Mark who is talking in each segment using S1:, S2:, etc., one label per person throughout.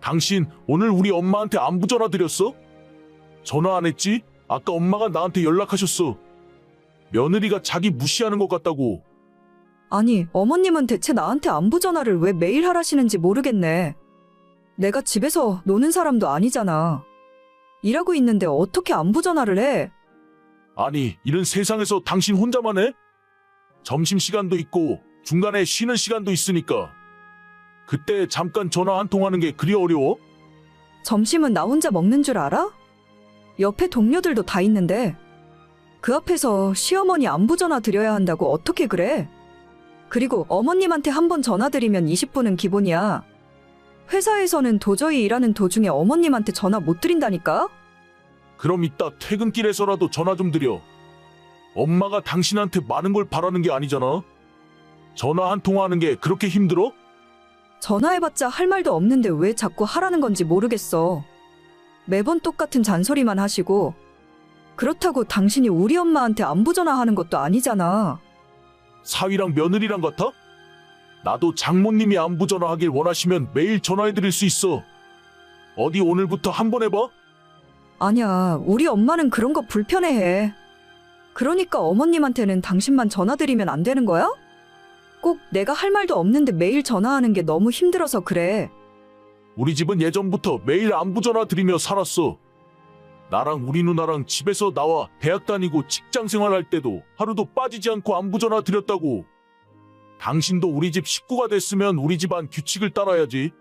S1: 당신 오늘 우리 엄마한테 안부 전화 드렸어? 전화 안 했지? 아까 엄마가 나한테 연락하셨어. 며느리가 자기 무시하는 것 같다고.
S2: 아니, 어머님은 대체 나한테 안부 전화를 왜 매일 하라시는지 모르겠네. 내가 집에서 노는 사람도 아니잖아. 일하고 있는데 어떻게 안부 전화를 해?
S1: 아니, 이런 세상에서 당신 혼자만 해? 점심시간도 있고 중간에 쉬는 시간도 있으니까. 그때 잠깐 전화 한 통하는 게 그리 어려워?
S2: 점심은 나 혼자 먹는 줄 알아? 옆에 동료들도 다 있는데. 그 앞에서 시어머니 안부 전화 드려야 한다고 어떻게 그래? 그리고 어머님한테 한 번 전화 드리면 20분은 기본이야. 회사에서는 도저히 일하는 도중에 어머님한테 전화 못 드린다니까?
S1: 그럼 이따 퇴근길에서라도 전화 좀 드려. 엄마가 당신한테 많은 걸 바라는 게 아니잖아. 전화 한 통화하는 게 그렇게 힘들어?
S2: 전화해봤자 할 말도 없는데 왜 자꾸 하라는 건지 모르겠어. 매번 똑같은 잔소리만 하시고, 그렇다고 당신이 우리 엄마한테 안부 전화하는 것도 아니잖아.
S1: 사위랑 며느리랑 같아? 나도 장모님이 안부 전화하길 원하시면 매일 전화해드릴 수 있어. 어디 오늘부터 한 번 해봐?
S2: 아니야, 우리 엄마는 그런 거 불편해해. 그러니까 어머님한테는 당신만 전화드리면 안 되는 거야? 꼭 내가 할 말도 없는데 매일 전화하는 게 너무 힘들어서 그래.
S1: 우리 집은 예전부터 매일 안부 전화 드리며 살았어. 나랑 우리 누나랑 집에서 나와 대학 다니고 직장 생활할 때도 하루도 빠지지 않고 안부 전화 드렸다고. 당신도 우리 집 식구가 됐으면 우리 집안 규칙을 따라야지.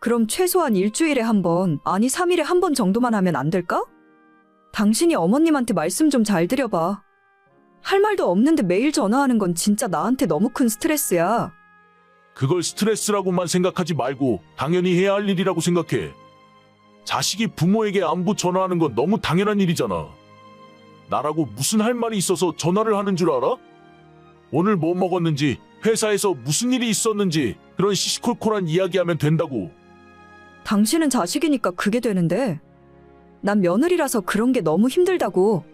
S2: 그럼 최소한 일주일에 한 번, 아니 3일에 한 번 정도만 하면 안 될까? 당신이 어머님한테 말씀 좀 잘 드려봐. 할 말도 없는데 매일 전화하는 건 진짜 나한테 너무 큰 스트레스야.
S1: 그걸 스트레스라고만 생각하지 말고 당연히 해야 할 일이라고 생각해. 자식이 부모에게 안부 전화하는 건 너무 당연한 일이잖아. 나라고 무슨 할 말이 있어서 전화를 하는 줄 알아? 오늘 뭐 먹었는지, 회사에서 무슨 일이 있었는지 그런 시시콜콜한 이야기하면 된다고.
S2: 당신은 자식이니까 그게 되는데. 난 며느리라서 그런 게 너무 힘들다고.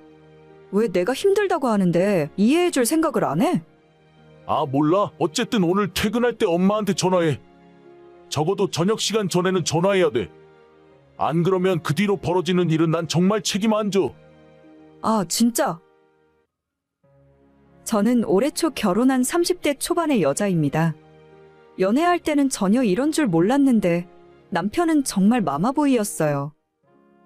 S2: 왜 내가 힘들다고 하는데 이해해줄 생각을 안 해?
S1: 아, 몰라. 어쨌든 오늘 퇴근할 때 엄마한테 전화해. 적어도 저녁 시간 전에는 전화해야 돼. 안 그러면 그 뒤로 벌어지는 일은 난 정말 책임 안 져.
S2: 아, 진짜. 저는 올해 초 결혼한 30대 초반의 여자입니다. 연애할 때는 전혀 이런 줄 몰랐는데 남편은 정말 마마보이였어요.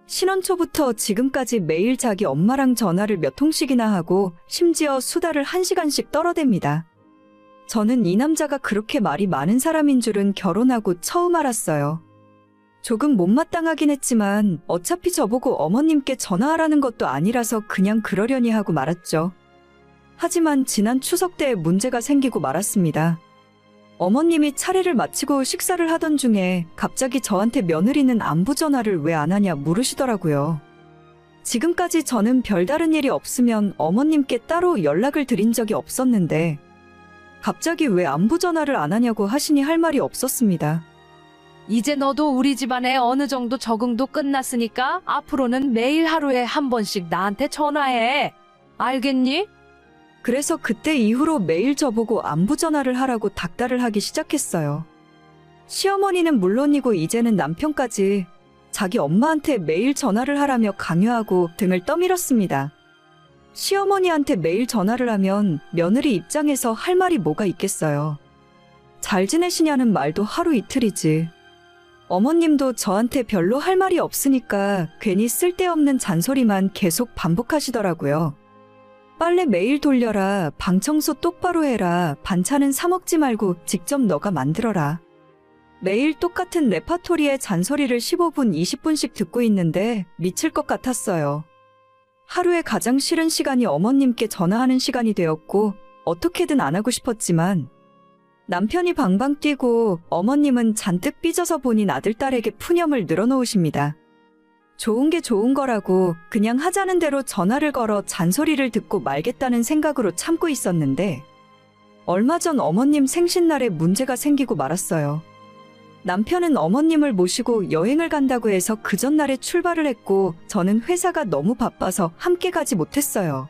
S2: 신혼 초부터 지금까지 매일 자기 엄마랑 전화를 몇 통씩이나 하고 심지어 수다를 한 시간씩 떨어댑니다. 저는 이 남자가 그렇게 말이 많은 사람인 줄은 결혼하고 처음 알았어요. 조금 못마땅하긴 했지만 어차피 저보고 어머님께 전화하라는 것도 아니라서 그냥 그러려니 하고 말았죠. 하지만 지난 추석 때 문제가 생기고 말았습니다. 어머님이 차례를 마치고 식사를 하던 중에 갑자기 저한테 며느리는 안부 전화를 왜 안 하냐 물으시더라고요. 지금까지 저는 별다른 일이 없으면 어머님께 따로 연락을 드린 적이 없었는데 갑자기 왜 안부 전화를 안 하냐고 하시니 할 말이 없었습니다.
S3: 이제 너도 우리 집안에 어느 정도 적응도 끝났으니까 앞으로는 매일 하루에 한 번씩 나한테 전화해. 알겠니?
S2: 그래서 그때 이후로 매일 저보고 안부 전화를 하라고 닥달을 하기 시작했어요. 시어머니는 물론이고 이제는 남편까지 자기 엄마한테 매일 전화를 하라며 강요하고 등을 떠밀었습니다. 시어머니한테 매일 전화를 하면 며느리 입장에서 할 말이 뭐가 있겠어요. 잘 지내시냐는 말도 하루 이틀이지. 어머님도 저한테 별로 할 말이 없으니까 괜히 쓸데없는 잔소리만 계속 반복하시더라고요. 빨래 매일 돌려라, 방 청소 똑바로 해라, 반찬은 사 먹지 말고 직접 너가 만들어라. 매일 똑같은 레파토리의 잔소리를 15분, 20분씩 듣고 있는데 미칠 것 같았어요. 하루에 가장 싫은 시간이 어머님께 전화하는 시간이 되었고, 어떻게든 안 하고 싶었지만, 남편이 방방 뛰고 어머님은 잔뜩 삐져서 보닌 아들딸에게 푸념을 늘어놓으십니다. 좋은 게 좋은 거라고 그냥 하자는 대로 전화를 걸어 잔소리를 듣고 말겠다는 생각으로 참고 있었는데 얼마 전 어머님 생신날에 문제가 생기고 말았어요. 남편은 어머님을 모시고 여행을 간다고 해서 그 전날에 출발을 했고 저는 회사가 너무 바빠서 함께 가지 못했어요.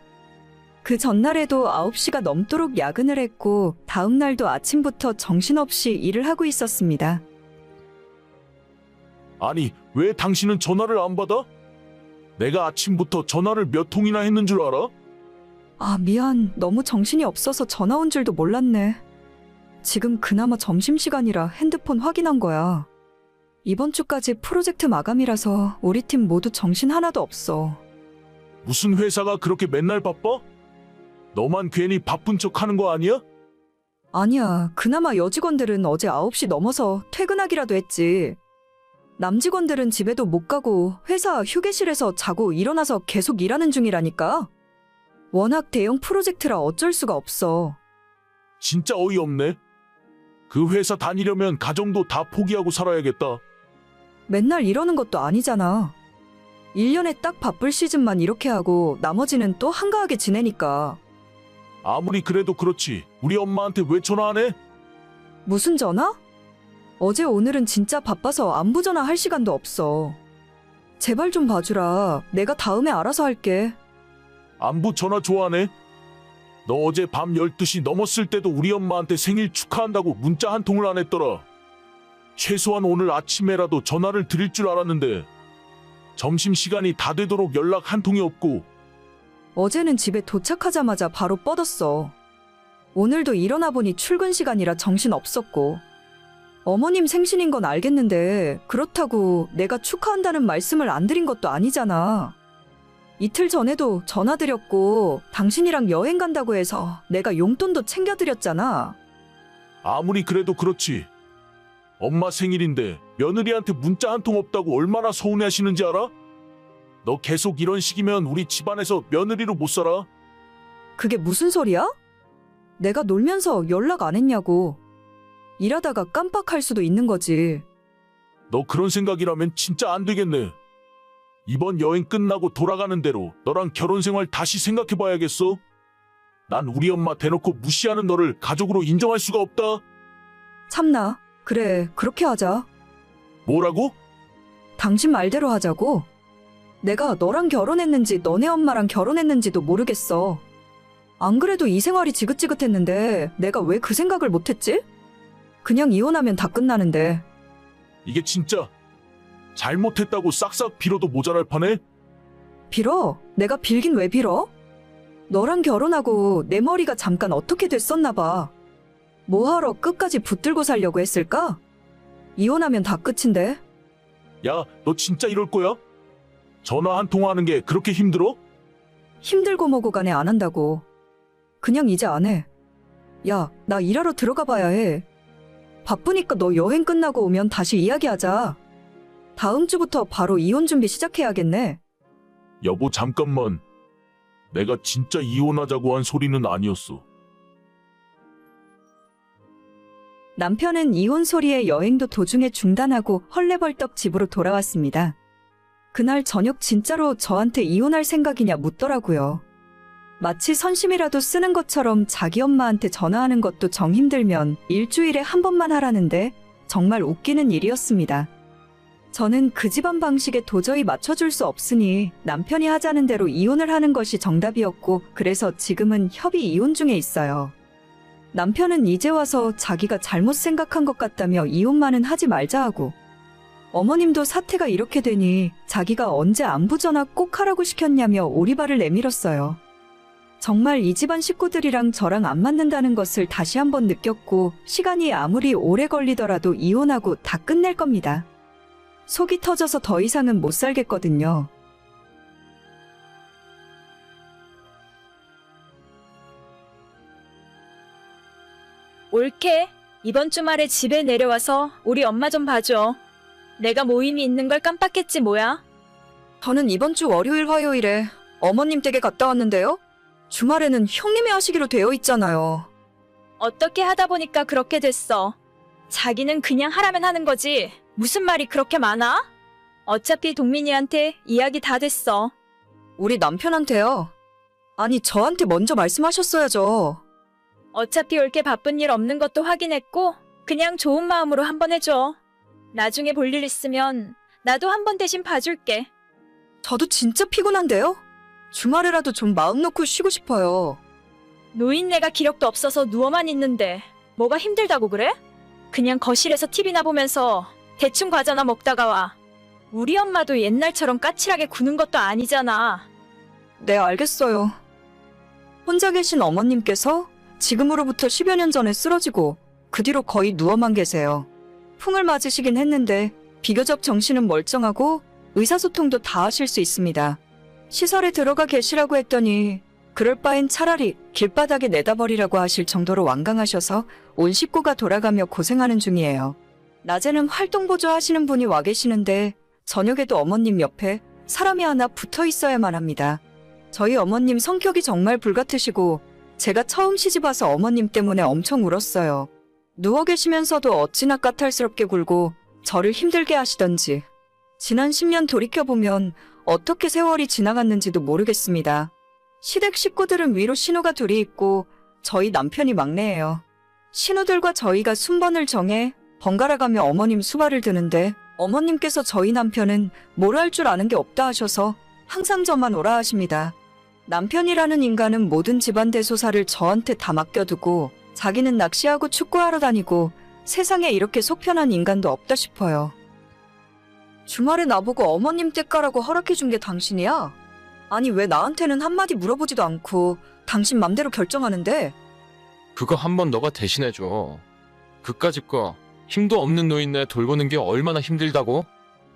S2: 그 전날에도 9시가 넘도록 야근을 했고 다음 날도 아침부터 정신없이 일을 하고 있었습니다.
S1: 아니, 왜 당신은 전화를 안 받아? 내가 아침부터 전화를 몇 통이나 했는 줄 알아?
S2: 아, 미안. 너무 정신이 없어서 전화 온 줄도 몰랐네. 지금 그나마 점심시간이라 핸드폰 확인한 거야. 이번 주까지 프로젝트 마감이라서 우리 팀 모두 정신 하나도 없어.
S1: 무슨 회사가 그렇게 맨날 바빠? 너만 괜히 바쁜 척 하는 거 아니야?
S2: 아니야. 그나마 여직원들은 어제 9시 넘어서 퇴근하기라도 했지. 남직원들은 집에도 못 가고 회사 휴게실에서 자고 일어나서 계속 일하는 중이라니까. 워낙 대형 프로젝트라 어쩔 수가 없어.
S1: 진짜 어이없네. 그 회사 다니려면 가정도 다 포기하고 살아야겠다.
S2: 맨날 이러는 것도 아니잖아. 1년에 딱 바쁠 시즌만 이렇게 하고 나머지는 또 한가하게 지내니까.
S1: 아무리 그래도 그렇지. 우리 엄마한테 왜 전화 안 해?
S2: 무슨 전화? 어제 오늘은 진짜 바빠서 안부 전화 할 시간도 없어. 제발 좀 봐주라. 내가 다음에 알아서 할게.
S1: 안부 전화 좋아하네. 너 어제 밤 12시 넘었을 때도 우리 엄마한테 생일 축하한다고 문자 한 통을 안 했더라. 최소한 오늘 아침에라도 전화를 드릴 줄 알았는데 점심시간이 다 되도록 연락 한 통이 없고
S2: 어제는 집에 도착하자마자 바로 뻗었어. 오늘도 일어나 보니 출근 시간이라 정신 없었고. 어머님 생신인 건 알겠는데 그렇다고 내가 축하한다는 말씀을 안 드린 것도 아니잖아. 이틀 전에도 전화 드렸고 당신이랑 여행 간다고 해서 내가 용돈도 챙겨드렸잖아.
S1: 아무리 그래도 그렇지. 엄마 생일인데 며느리한테 문자 한 통 없다고 얼마나 서운해하시는지 알아? 너 계속 이런 식이면 우리 집안에서 며느리로 못 살아.
S2: 그게 무슨 소리야? 내가 놀면서 연락 안 했냐고. 일하다가 깜빡할 수도 있는 거지.
S1: 너 그런 생각이라면 진짜 안 되겠네. 이번 여행 끝나고 돌아가는 대로 너랑 결혼 생활 다시 생각해 봐야겠어. 난 우리 엄마 대놓고 무시하는 너를 가족으로 인정할 수가 없다.
S2: 참나. 그래, 그렇게 하자.
S1: 뭐라고?
S2: 당신 말대로 하자고. 내가 너랑 결혼했는지 너네 엄마랑 결혼했는지도 모르겠어. 안 그래도 이 생활이 지긋지긋했는데 내가 왜 그 생각을 못했지? 그냥 이혼하면 다 끝나는데.
S1: 이게 진짜 잘못했다고 싹싹 빌어도 모자랄 판에
S2: 빌어? 내가 빌긴 왜 빌어? 너랑 결혼하고 내 머리가 잠깐 어떻게 됐었나 봐. 뭐하러 끝까지 붙들고 살려고 했을까? 이혼하면 다 끝인데.
S1: 야, 너 진짜 이럴 거야? 전화 한 통화하는 게 그렇게 힘들어?
S2: 힘들고 뭐고 간에 안 한다고. 그냥 이제 안 해. 야, 나 일하러 들어가 봐야 해. 바쁘니까 너 여행 끝나고 오면 다시 이야기하자. 다음 주부터 바로 이혼 준비 시작해야겠네.
S1: 여보 잠깐만. 내가 진짜 이혼하자고 한 소리는 아니었어.
S2: 남편은 이혼 소리에 여행도 도중에 중단하고 헐레벌떡 집으로 돌아왔습니다. 그날 저녁 진짜로 저한테 이혼할 생각이냐 묻더라고요. 마치 선심이라도 쓰는 것처럼 자기 엄마한테 전화하는 것도 정 힘들면 일주일에 한 번만 하라는데 정말 웃기는 일이었습니다. 저는 그 집안 방식에 도저히 맞춰줄 수 없으니 남편이 하자는 대로 이혼을 하는 것이 정답이었고 그래서 지금은 협의 이혼 중에 있어요. 남편은 이제 와서 자기가 잘못 생각한 것 같다며 이혼만은 하지 말자 하고 어머님도 사태가 이렇게 되니 자기가 언제 안부 전화 꼭 하라고 시켰냐며 오리발을 내밀었어요. 정말 이 집안 식구들이랑 저랑 안 맞는다는 것을 다시 한번 느꼈고 시간이 아무리 오래 걸리더라도 이혼하고 다 끝낼 겁니다. 속이 터져서 더 이상은 못 살겠거든요.
S4: 올케. 이번 주말에 집에 내려와서 우리 엄마 좀 봐줘. 내가 모임이 있는 걸 깜빡했지 뭐야?
S2: 저는 이번 주 월요일 화요일에 어머님 댁에 갔다 왔는데요. 주말에는 형님이 하시기로 되어 있잖아요.
S4: 어떻게 하다 보니까 그렇게 됐어. 자기는 그냥 하라면 하는 거지. 무슨 말이 그렇게 많아? 어차피 동민이한테 이야기 다 됐어.
S2: 우리 남편한테요. 아니, 저한테 먼저 말씀하셨어야죠.
S4: 어차피 올게 바쁜 일 없는 것도 확인했고 그냥 좋은 마음으로 한번 해줘. 나중에 볼 일 있으면 나도 한번 대신 봐줄게.
S2: 저도 진짜 피곤한데요? 주말에라도 좀 마음 놓고 쉬고 싶어요.
S4: 노인네가 기력도 없어서 누워만 있는데 뭐가 힘들다고 그래? 그냥 거실에서 TV나 보면서 대충 과자나 먹다가 와. 우리 엄마도 옛날처럼 까칠하게 구는 것도 아니잖아.
S2: 네, 알겠어요. 혼자 계신 어머님께서 지금으로부터 10여 년 전에 쓰러지고 그 뒤로 거의 누워만 계세요. 풍을 맞으시긴 했는데 비교적 정신은 멀쩡하고 의사소통도 다 하실 수 있습니다. 시설에 들어가 계시라고 했더니 그럴 바엔 차라리 길바닥에 내다버리라고 하실 정도로 완강하셔서 온 식구가 돌아가며 고생하는 중이에요. 낮에는 활동 보조 하시는 분이 와 계시는데 저녁에도 어머님 옆에 사람이 하나 붙어 있어야만 합니다. 저희 어머님 성격이 정말 불같으시고 제가 처음 시집 와서 어머님 때문에 엄청 울었어요. 누워 계시면서도 어찌나 까탈스럽게 굴고 저를 힘들게 하시던지 지난 10년 돌이켜보면 어떻게 세월이 지나갔는지도 모르겠습니다. 시댁 식구들은 위로 신우가 둘이 있고 저희 남편이 막내예요. 신우들과 저희가 순번을 정해 번갈아 가며 어머님 수발을 드는데 어머님께서 저희 남편은 뭘 할 줄 아는 게 없다 하셔서 항상 저만 오라 하십니다. 남편이라는 인간은 모든 집안 대소사를 저한테 다 맡겨두고 자기는 낚시하고 축구하러 다니고 세상에 이렇게 속편한 인간도 없다 싶어요. 주말에 나보고 어머님 떼까라고 허락해준 게 당신이야? 아니 왜 나한테는 한마디 물어보지도 않고 당신 맘대로 결정하는데?
S5: 그거 한번 너가 대신해줘. 그까짓 거 힘도 없는 노인네 돌보는 게 얼마나 힘들다고?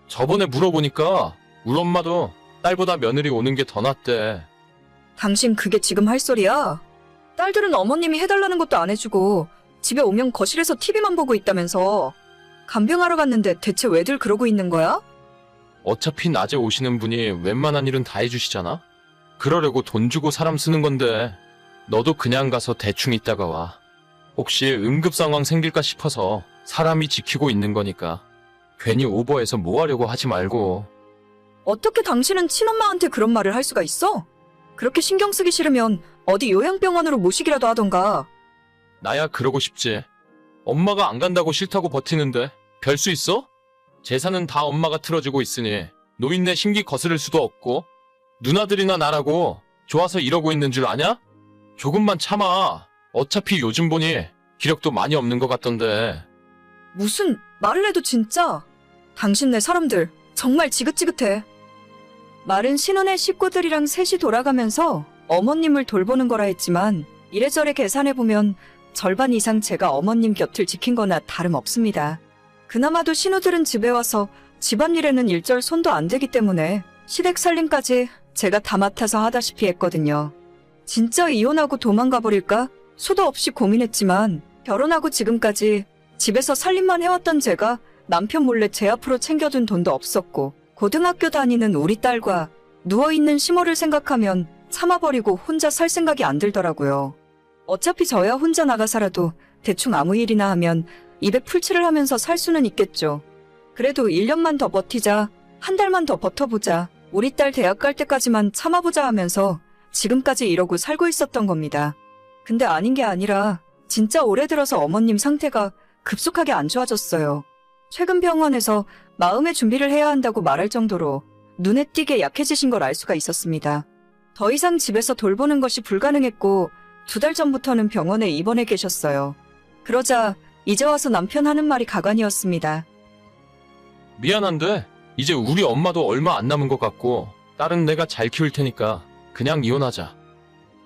S5: 저번에 물어보니까 우리 엄마도 딸보다 며느리 오는 게 더 낫대.
S2: 당신 그게 지금 할 소리야? 딸들은 어머님이 해달라는 것도 안 해주고 집에 오면 거실에서 TV만 보고 있다면서 간병하러 갔는데 대체 왜들 그러고 있는 거야?
S5: 어차피 낮에 오시는 분이 웬만한 일은 다 해주시잖아? 그러려고 돈 주고 사람 쓰는 건데 너도 그냥 가서 대충 있다가 와. 혹시 응급 상황 생길까 싶어서 사람이 지키고 있는 거니까 괜히 오버해서 뭐 하려고 하지 말고
S2: 어떻게 당신은 친엄마한테 그런 말을 할 수가 있어? 그렇게 신경 쓰기 싫으면 어디 요양병원으로 모시기라도 하던가.
S5: 나야 그러고 싶지. 엄마가 안 간다고 싫다고 버티는데 별 수 있어? 재산은 다 엄마가 틀어주고 있으니 노인네 심기 거스를 수도 없고 누나들이나 나라고 좋아서 이러고 있는 줄 아냐? 조금만 참아. 어차피 요즘 보니 기력도 많이 없는 것 같던데.
S2: 무슨 말을 해도 진짜. 당신네 사람들 정말 지긋지긋해. 말은 신혼의 식구들이랑 셋이 돌아가면서 어머님을 돌보는 거라 했지만 이래저래 계산해보면 절반 이상 제가 어머님 곁을 지킨 거나 다름없습니다. 그나마도 신우들은 집에 와서 집안일에는 일절 손도 안 대기 때문에 시댁 살림까지 제가 다 맡아서 하다시피 했거든요. 진짜 이혼하고 도망가 버릴까? 수도 없이 고민했지만 결혼하고 지금까지 집에서 살림만 해왔던 제가 남편 몰래 제 앞으로 챙겨둔 돈도 없었고 고등학교 다니는 우리 딸과 누워있는 시모를 생각하면 참아버리고 혼자 살 생각이 안 들더라고요. 어차피 저야 혼자 나가 살아도 대충 아무 일이나 하면 입에 풀칠을 하면서 살 수는 있겠죠. 그래도 1년만 더 버티자, 한 달만 더 버텨보자, 우리 딸 대학 갈 때까지만 참아보자 하면서 지금까지 이러고 살고 있었던 겁니다. 근데 아닌 게 아니라 진짜 올해 들어서 어머님 상태가 급속하게 안 좋아졌어요. 최근 병원에서 마음의 준비를 해야 한다고 말할 정도로 눈에 띄게 약해지신 걸 알 수가 있었습니다. 더 이상 집에서 돌보는 것이 불가능했고 두 달 전부터는 병원에 입원해 계셨어요. 그러자 이제 와서 남편 하는 말이 가관이었습니다.
S5: 미안한데 이제 우리 엄마도 얼마 안 남은 것 같고 딸은 내가 잘 키울 테니까 그냥 이혼하자.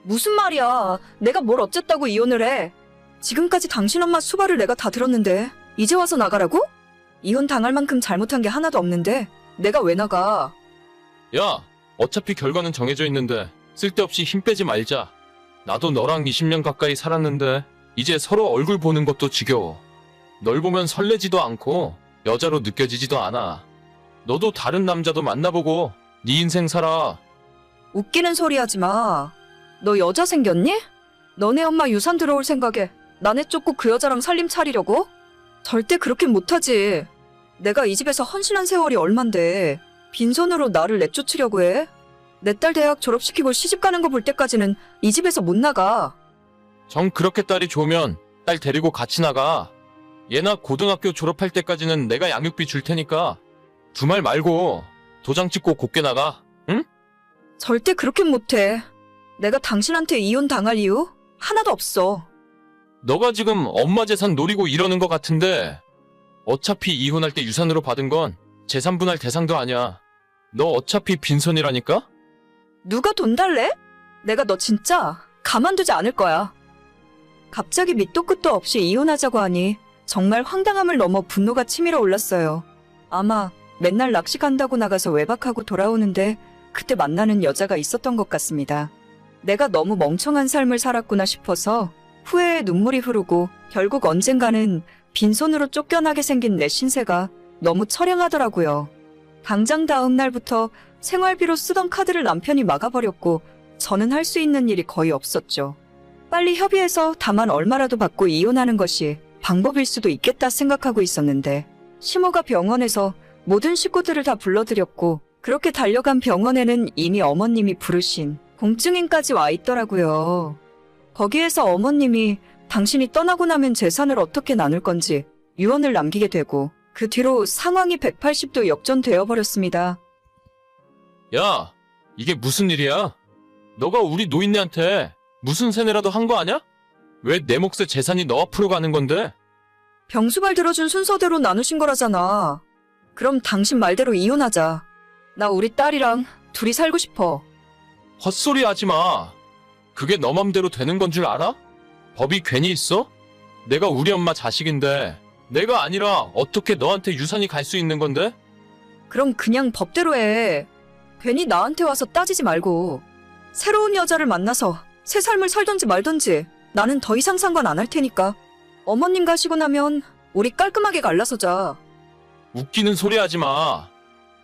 S2: 무슨 말이야. 내가 뭘 어쨌다고 이혼을 해. 지금까지 당신 엄마 수발을 내가 다 들었는데 이제 와서 나가라고? 이혼 당할 만큼 잘못한 게 하나도 없는데 내가 왜 나가?
S5: 야, 어차피 결과는 정해져 있는데 쓸데없이 힘 빼지 말자. 나도 너랑 20년 가까이 살았는데 이제 서로 얼굴 보는 것도 지겨워. 널 보면 설레지도 않고 여자로 느껴지지도 않아. 너도 다른 남자도 만나보고 네 인생 살아.
S2: 웃기는 소리 하지 마. 너 여자 생겼니? 너네 엄마 유산 들어올 생각에 나네 쫓고 그 여자랑 살림 차리려고? 절대 그렇게 못하지. 내가 이 집에서 헌신한 세월이 얼만데 빈손으로 나를 내쫓으려고 해? 내 딸 대학 졸업시키고 시집 가는 거 볼 때까지는 이 집에서 못 나가.
S5: 정 그렇게 딸이 좋으면 딸 데리고 같이 나가. 얘나 고등학교 졸업할 때까지는 내가 양육비 줄 테니까 주말 말고 도장 찍고 곱게 나가.
S2: 절대 그렇게 못해. 내가 당신한테 이혼 당할 이유 하나도 없어.
S5: 너가 지금 엄마 재산 노리고 이러는 것 같은데 어차피 이혼할 때 유산으로 받은 건 재산 분할 대상도 아니야. 너 어차피 빈손이라니까?
S2: 누가 돈 달래? 내가 너 진짜 가만두지 않을 거야. 갑자기 밑도 끝도 없이 이혼하자고 하니 정말 황당함을 넘어 분노가 치밀어 올랐어요. 아마 맨날 낚시 간다고 나가서 외박하고 돌아오는데 그때 만나는 여자가 있었던 것 같습니다. 내가 너무 멍청한 삶을 살았구나 싶어서 후회의 눈물이 흐르고 결국 언젠가는 빈손으로 쫓겨나게 생긴 내 신세가 너무 처량하더라고요. 당장 다음 날부터 생활비로 쓰던 카드를 남편이 막아버렸고 저는 할 수 있는 일이 거의 없었죠. 빨리 협의해서 다만 얼마라도 받고 이혼하는 것이 방법일 수도 있겠다 생각하고 있었는데 시모가 병원에서 모든 식구들을 다 불러들였고 그렇게 달려간 병원에는 이미 어머님이 부르신 공증인까지 와 있더라고요. 거기에서 어머님이 당신이 떠나고 나면 재산을 어떻게 나눌 건지 유언을 남기게 되고 그 뒤로 상황이 180도 역전되어 버렸습니다.
S5: 야, 이게 무슨 일이야? 너가 우리 노인네한테 무슨 세뇌라도 한 거 아냐? 왜 내 몫의 재산이 너 앞으로 가는 건데?
S2: 병수발 들어준 순서대로 나누신 거라잖아. 그럼 당신 말대로 이혼하자. 나 우리 딸이랑 둘이 살고 싶어.
S5: 헛소리 하지 마. 그게 너 맘대로 되는 건 줄 알아? 법이 괜히 있어? 내가 우리 엄마 자식인데 내가 아니라 어떻게 너한테 유산이 갈 수 있는 건데?
S2: 그럼 그냥 법대로 해. 괜히 나한테 와서 따지지 말고. 새로운 여자를 만나서 새 삶을 살던지 말던지 나는 더 이상 상관 안 할 테니까. 어머님 가시고 나면 우리 깔끔하게 갈라서자.
S5: 웃기는 소리 하지 마.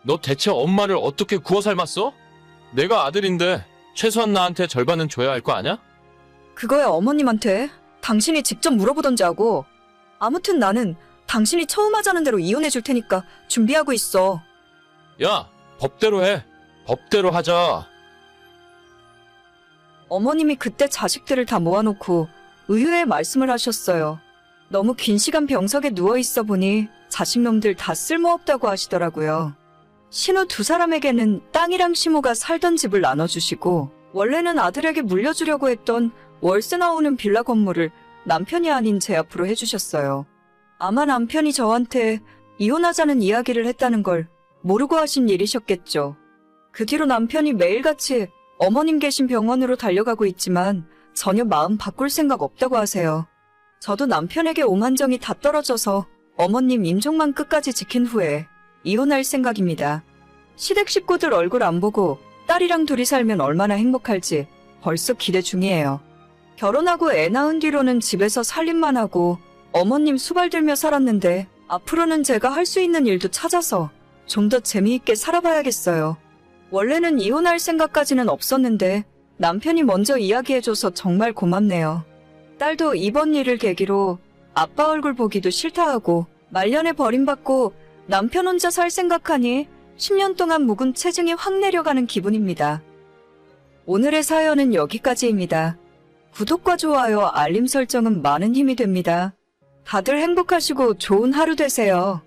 S5: 너 대체 엄마를 어떻게 구워 삶았어? 내가 아들인데 최소한 나한테 절반은 줘야 할 거 아냐?
S2: 그거야 어머님한테 당신이 직접 물어보던지 하고. 아무튼 나는 당신이 처음 하자는 대로 이혼해 줄 테니까 준비하고 있어.
S5: 야, 법대로 해. 법대로 하자.
S2: 어머님이 그때 자식들을 다 모아놓고 의외의 말씀을 하셨어요. 너무 긴 시간 병석에 누워 있어 보니 자식놈들 다 쓸모없다고 하시더라고요. 신우 두 사람에게는 땅이랑 시모가 살던 집을 나눠주시고 원래는 아들에게 물려주려고 했던 월세 나오는 빌라 건물을 남편이 아닌 제 앞으로 해주셨어요. 아마 남편이 저한테 이혼하자는 이야기를 했다는 걸 모르고 하신 일이셨겠죠. 그 뒤로 남편이 매일같이 어머님 계신 병원으로 달려가고 있지만 전혀 마음 바꿀 생각 없다고 하세요. 저도 남편에게 오만정이 다 떨어져서 어머님 임종만 끝까지 지킨 후에 이혼할 생각입니다. 시댁 식구들 얼굴 안 보고 딸이랑 둘이 살면 얼마나 행복할지 벌써 기대 중이에요. 결혼하고 애 낳은 뒤로는 집에서 살림만 하고 어머님 수발 들며 살았는데 앞으로는 제가 할 수 있는 일도 찾아서 좀 더 재미있게 살아봐야겠어요. 원래는 이혼할 생각까지는 없었는데 남편이 먼저 이야기해줘서 정말 고맙네요. 딸도 이번 일을 계기로 아빠 얼굴 보기도 싫다 하고 말년에 버림받고 남편 혼자 살 생각하니 10년 동안 묵은 체증이 확 내려가는 기분입니다. 오늘의 사연은 여기까지입니다. 구독과 좋아요, 알림 설정은 많은 힘이 됩니다. 다들 행복하시고 좋은 하루 되세요.